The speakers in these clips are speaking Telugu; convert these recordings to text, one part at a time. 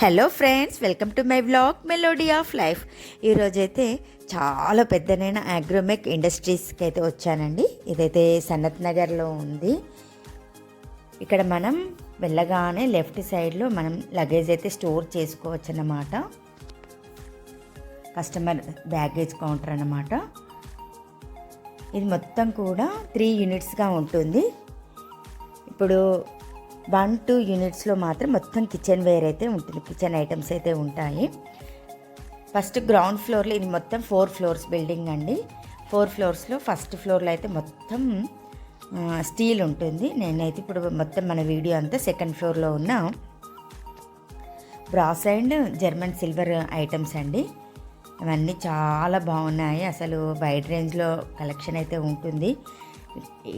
Hello friends welcome to my blog melody of life. ఈరోజైతే చాలా పెద్దనైన అగ్రోమెక్ ఇండస్ట్రీస్కి అయితే వచ్చానండి. ఇదైతే సనత్ నగర్లో ఉంది. ఇక్కడ మనం వెళ్ళగానే లెఫ్ట్ సైడ్లో మనం లగేజ్ అయితే స్టోర్ చేసుకోవచ్చు అన్నమాట కస్టమర్ బ్యాగేజ్ కౌంటర్ అన్నమాట. ఇది మొత్తం కూడా త్రీ యూనిట్స్గా ఉంటుంది. ఇప్పుడు వన్ టూ యూనిట్స్లో మాత్రం మొత్తం కిచెన్ వేర్ అయితే ఉంటుంది. కిచెన్ ఐటమ్స్ అయితే ఉంటాయి. ఫస్ట్ గ్రౌండ్ ఫ్లోర్లో ఇది మొత్తం ఫోర్ ఫ్లోర్స్ బిల్డింగ్ అండి. ఫోర్ ఫ్లోర్స్లో ఫస్ట్ ఫ్లోర్లో అయితే మొత్తం స్టీల్ ఉంటుంది. నేనైతే ఇప్పుడు మొత్తం మన వీడియో అంతా సెకండ్ ఫ్లోర్లో ఉన్న brass and German silver items అండి. అవన్నీ చాలా బాగున్నాయి. అసలు వైడ్ రేంజ్లో కలెక్షన్ అయితే ఉంటుంది.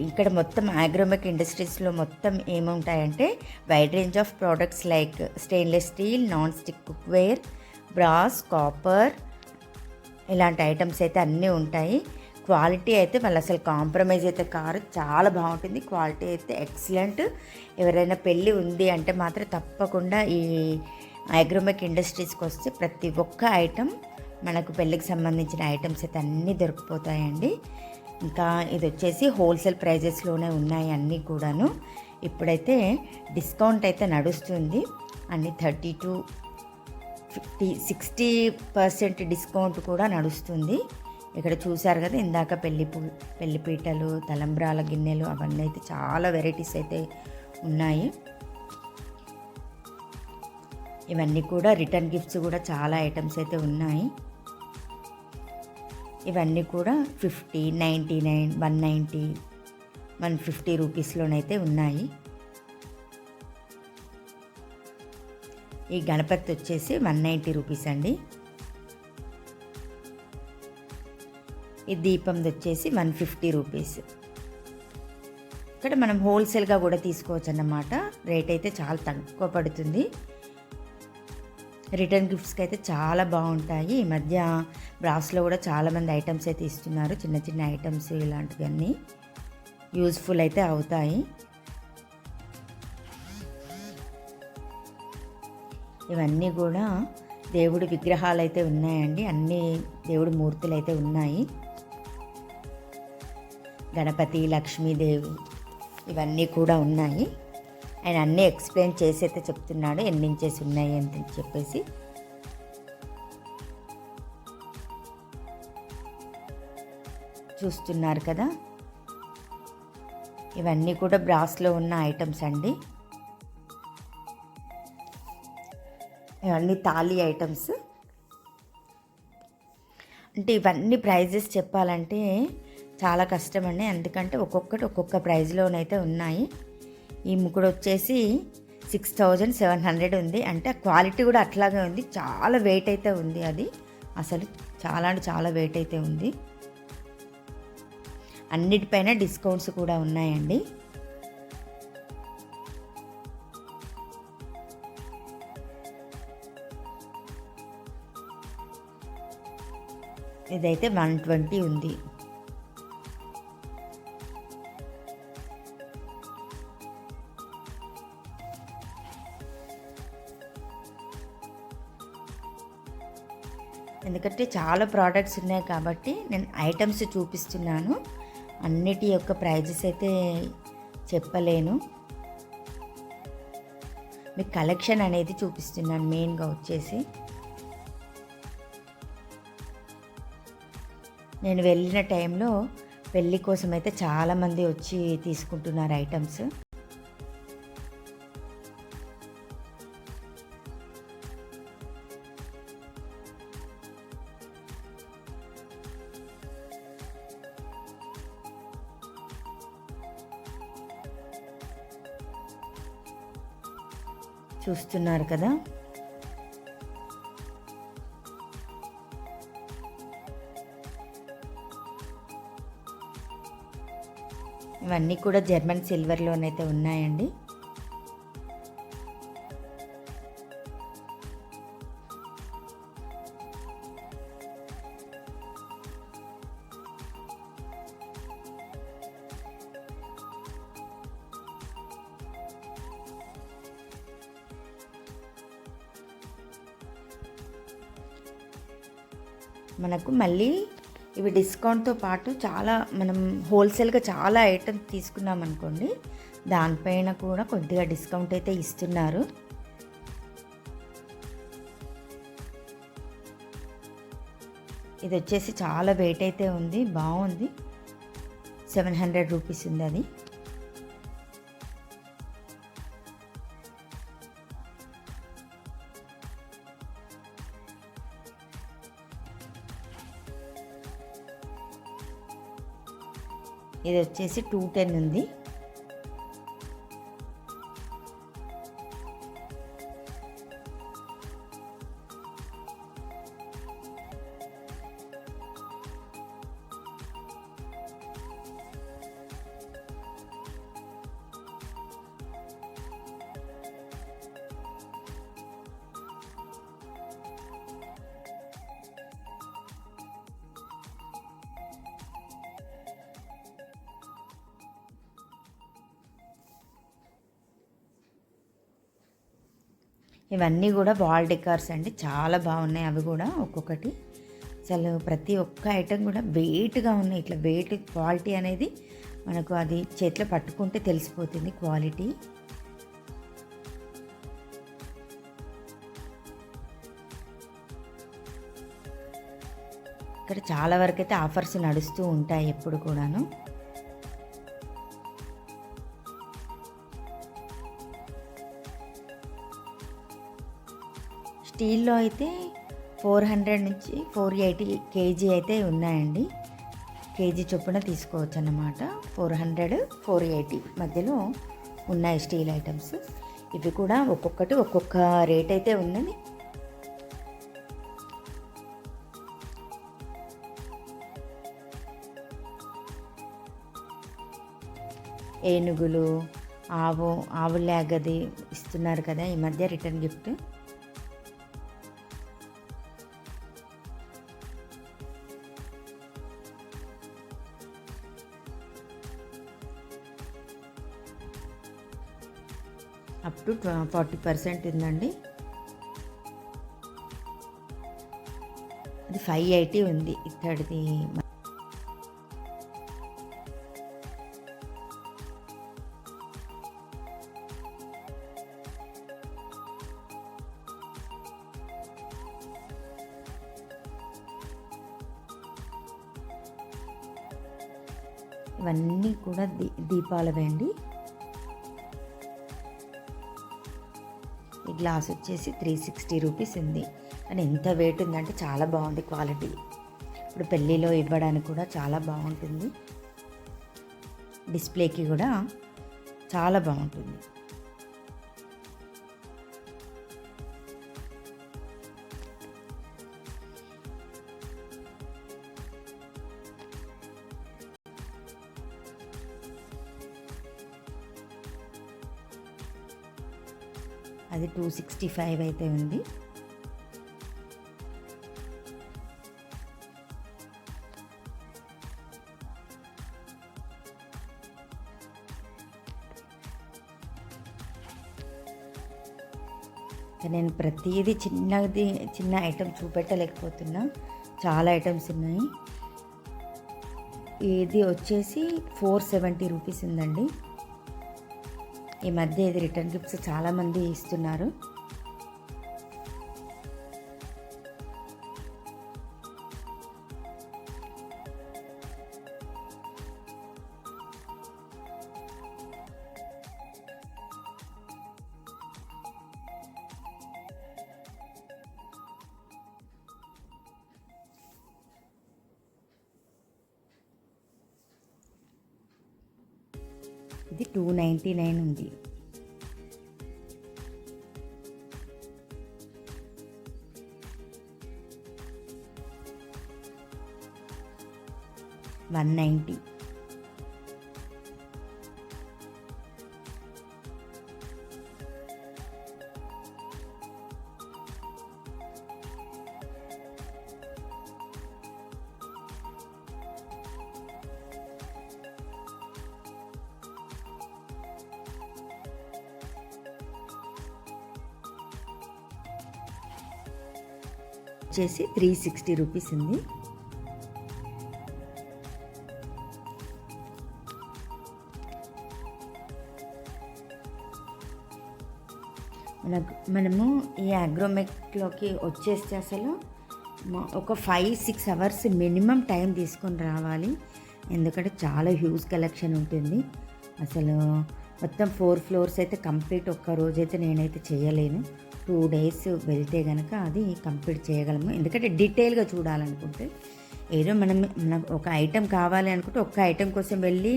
ఇక్కడ మొత్తం ఆగ్రోమెక్ ఇండస్ట్రీస్లో మొత్తం ఏముంటాయంటే wide range of products like stainless steel non stick cookware brass copper ఇలాంటి ఐటమ్స్ అయితే అన్నీ ఉంటాయి. క్వాలిటీ అయితే వాళ్ళు అసలు కాంప్రమైజ్ అయితే కారు. చాలా బాగుంటుంది. క్వాలిటీ అయితే ఎక్సలెంట్ ఎవరైనా పెళ్ళి ఉంది అంటే మాత్రం తప్పకుండా ఈ అగ్రోమెక్ ఇండస్ట్రీస్కి వస్తే ప్రతి ఒక్క ఐటమ్ మనకు పెళ్ళికి సంబంధించిన ఐటమ్స్ అయితే అన్నీ దొరికిపోతాయండి. ఇంకా ఇది వచ్చేసి హోల్సేల్ ప్రైజెస్లోనే ఉన్నాయి అన్నీ కూడాను. ఇప్పుడైతే డిస్కౌంట్ అయితే నడుస్తుంది. అన్ని thirty to fifty sixty percent discount కూడా నడుస్తుంది. ఇక్కడ చూశారు కదా ఇందాక పెళ్ళి పూ పెళ్ళి పీటలు తలంబ్రాల గిన్నెలు అవన్నీ అయితే చాలా వెరైటీస్ అయితే ఉన్నాయి. ఇవన్నీ కూడా రిటర్న్ గిఫ్ట్స్ కూడా చాలా ఐటమ్స్ అయితే ఉన్నాయి. ఇవన్నీ కూడా fifty ninety nine one ninety one fifty రూపీస్లోనైతే ఉన్నాయి. ఈ గణపతి వచ్చేసి వన్ నైంటీ రూపీస్ అండి. ఈ దీపంది వచ్చేసి వన్ ఫిఫ్టీ రూపీస్. ఇక్కడ మనం హోల్సేల్గా కూడా తీసుకోవచ్చు అన్నమాట రేట్ అయితే చాలా తక్కువ పడుతుంది. రిటర్న్ గిఫ్ట్స్కి అయితే చాలా బాగుంటాయి. ఈ మధ్య బ్రాస్లో కూడా చాలామంది ఐటమ్స్ అయితే ఇస్తున్నారు. చిన్న చిన్న ఐటమ్స్ ఇలాంటివన్నీ. యూజ్ఫుల్ అయితే అవుతాయి. ఇవన్నీ కూడా దేవుడి విగ్రహాలు అయితే ఉన్నాయండి. అన్ని దేవుడి మూర్తులు అయితే ఉన్నాయి. గణపతి లక్ష్మీదేవి ఇవన్నీ కూడా ఉన్నాయి. ఆయన అన్నీ ఎక్స్ప్లెయిన్ చేసి అయితే చెప్తున్నాడు ఎన్ని ఇంచెస్ ఉన్నాయి అని చెప్పేసి. చూస్తున్నారు కదా? ఇవన్నీ కూడా బ్రాస్లో ఉన్న ఐటమ్స్ అండి. ఇవన్నీ తాళీ ఐటమ్స్. అంటే ఇవన్నీ ప్రైజెస్ చెప్పాలంటే చాలా కష్టమండి. ఎందుకంటే ఒక్కొక్కటి ఒక్కొక్క ప్రైజ్లోనైతే ఉన్నాయి. ఈ ముక్కుడు వచ్చేసి సిక్స్ థౌజండ్ సెవెన్ హండ్రెడ్ ఉంది. అంటే క్వాలిటీ కూడా అట్లాగే ఉంది. చాలా వెయిట్ అయితే ఉంది అది. అసలు చాలా అంటే చాలా వెయిట్ అయితే ఉంది. అన్నిటిపైన డిస్కౌంట్స్ కూడా ఉన్నాయండి. ఇదైతే వన్ ట్వంటీ ఉంది. ఎందుకంటే చాలా ప్రోడక్ట్స్ ఉన్నాయి కాబట్టి నేను ఐటమ్స్ చూపిస్తున్నాను. అన్నిటి యొక్క ప్రైజెస్ అయితే చెప్పలేను. మీకు కలెక్షన్ అనేది చూపిస్తున్నాను మెయిన్గా వచ్చేసి. నేను వెళ్ళిన టైంలో పెళ్ళి కోసం అయితే చాలామంది వచ్చి తీసుకుంటున్నారు ఐటమ్స్ చూస్తున్నారు కదా. ఇవన్నీ కూడా జర్మన్ సిల్వర్లోనైతే ఉన్నాయండి. మనకు మళ్ళీ ఇవి డిస్కౌంట్తో పాటు చాలా మనం హోల్సేల్గా చాలా ఐటమ్స్ తీసుకున్నాం అనుకోండి దానిపైన కూడా కొద్దిగా డిస్కౌంట్ అయితే ఇస్తున్నారు. ఇది వచ్చేసి చాలా వెయిట్ అయితే ఉంది బాగుంది. సెవెన్ హండ్రెడ్ రూపీస్ ఉంది అది. ఇది వచ్చేసి టూ టెన్ ఉంది. ఇవన్నీ కూడా వాల్ డెకార్స్ అండి. చాలా బాగున్నాయి అవి కూడా ఒక్కొక్కటి. అసలు ప్రతి ఒక్క ఐటెం కూడా వెయిట్గా ఉన్నాయి. ఇట్లా వెయిట్ క్వాలిటీ అనేది మనకు అది చేతిలో పట్టుకుంటే తెలిసిపోతుంది క్వాలిటీ. ఇక్కడ చాలా వరకు అయితే ఆఫర్స్ నడుస్తూ ఉంటాయి ఎప్పుడు కూడాను. స్టీల్లో అయితే ఫోర్ హండ్రెడ్ నుంచి ఫోర్ ఎయిటీ కేజీ అయితే ఉన్నాయండి. కేజీ చొప్పున తీసుకోవచ్చు అన్నమాట ఫోర్ హండ్రెడ్ ఫోర్ ఎయిటీ మధ్యలో ఉన్నాయి స్టీల్ ఐటమ్స్. ఇవి కూడా ఒక్కొక్కటి ఒక్కొక్క రేట్ అయితే ఉన్నది. ఏనుగులు ఆవు ఆవు లేగది ఇస్తున్నారు కదా ఈ మధ్య return gift. Two forty percent ఉందండి. అది ఫైవ్ ఎయిటీ ఉంది ఇత్తడిది ఇవన్నీ కూడా దీ దీపాలవే అండి. ఈ గ్లాస్ వచ్చేసి త్రీ సిక్స్టీ రూపీస్ ఉంది. అని ఎంత వెయిట్ ఉందంటే చాలా బాగుంది క్వాలిటీ. ఇప్పుడు పెళ్ళిలో ఇవ్వడానికి కూడా చాలా బాగుంటుంది. డిస్ప్లేకి కూడా చాలా బాగుంటుంది. అది టూ సిక్స్టీ ఫైవ్ అయితే ఉంది. నేను ప్రతిదీ చిన్నది చిన్న ఐటమ్ చూపెట్టలేకపోతున్నా. చాలా ఐటమ్స్ ఉన్నాయి. ఇది వచ్చేసి ఫోర్ సెవెంటీ రూపీస్ ఉందండి. ఈ మధ్య ఇది రిటర్న్ గిఫ్ట్స్ చాలామంది ఇస్తున్నారు. ఇది టూ నైంటీ నైన్ ఉంది. వన్ నైంటీ వచ్చేసి త్రీ సిక్స్టీ రూపీస్ ఉంది. మనము ఈ అగ్రోమెక్లోకి వచ్చేస్తే అసలు ఒక five six hours minimum time తీసుకొని రావాలి. ఎందుకంటే చాలా హ్యూజ్ కలెక్షన్ ఉంటుంది. అసలు మొత్తం ఫోర్ ఫ్లోర్స్ అయితే కంప్లీట్ ఒక్క రోజైతే నేనైతే చేయలేను. టూ డేస్ వెళ్తే కనుక అది కంప్లీట్ చేయగలము. ఎందుకంటే డీటెయిల్గా చూడాలనుకుంటే ఏదో మనం మనకు ఒక ఐటెం కావాలి అనుకుంటే ఒక్క ఐటెం కోసం వెళ్ళి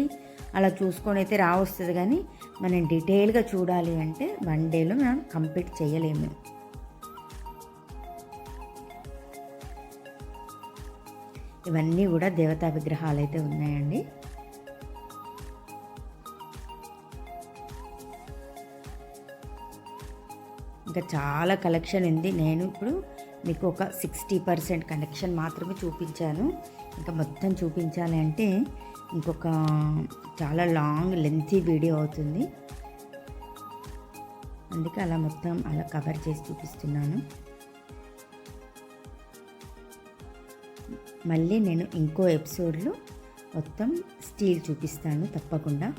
అలా చూసుకొని అయితే రావస్తుంది కానీ మనం డీటెయిల్గా చూడాలి అంటే వన్ డేలో మనం కంప్లీట్ చేయలేము. ఇవన్నీ కూడా దేవతా విగ్రహాలు అయితే ఉన్నాయండి. ఇంకా చాలా కలెక్షన్ ఉంది. నేను ఇప్పుడు మీకు ఒక సిక్స్టీ పర్సెంట్ కలెక్షన్ మాత్రమే చూపించాను. ఇంకా మొత్తం చూపించాలి అంటే ఇంకొక చాలా లాంగ్ లెంతీ వీడియో అవుతుంది. అందుకే అలా మొత్తం అలా కవర్ చేసి చూపిస్తున్నాను. మళ్ళీ నేను ఇంకో ఎపిసోడ్లో మొత్తం స్టీల్ చూపిస్తాను తప్పకుండా.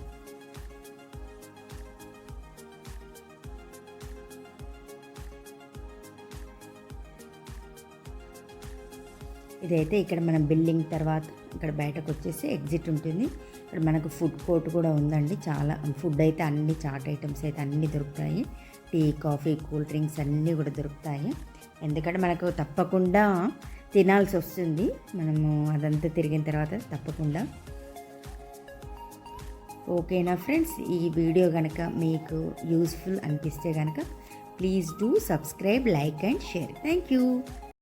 ఇదైతే ఇక్కడ మనం బిల్డింగ్ తర్వాత ఇక్కడ బయటకు వచ్చేసి ఎగ్జిట్ ఉంటుంది. ఇక్కడ మనకు ఫుడ్ కోర్ట్ కూడా ఉందండి. చాలా ఫుడ్ అయితే అన్ని చాట్ ఐటమ్స్ అయితే అన్నీ దొరుకుతాయి. టీ కాఫీ కూల్ డ్రింక్స్ అన్నీ కూడా దొరుకుతాయి. ఎందుకంటే మనకు తప్పకుండా తినాల్సి వస్తుంది. మనము అదంతా తిరిగిన తర్వాత తప్పకుండా. ఓకేనా ఫ్రెండ్స్? ఈ వీడియో కనుక మీకు యూస్ఫుల్ అనిపిస్తే కనుక please do subscribe like and share. Thank you.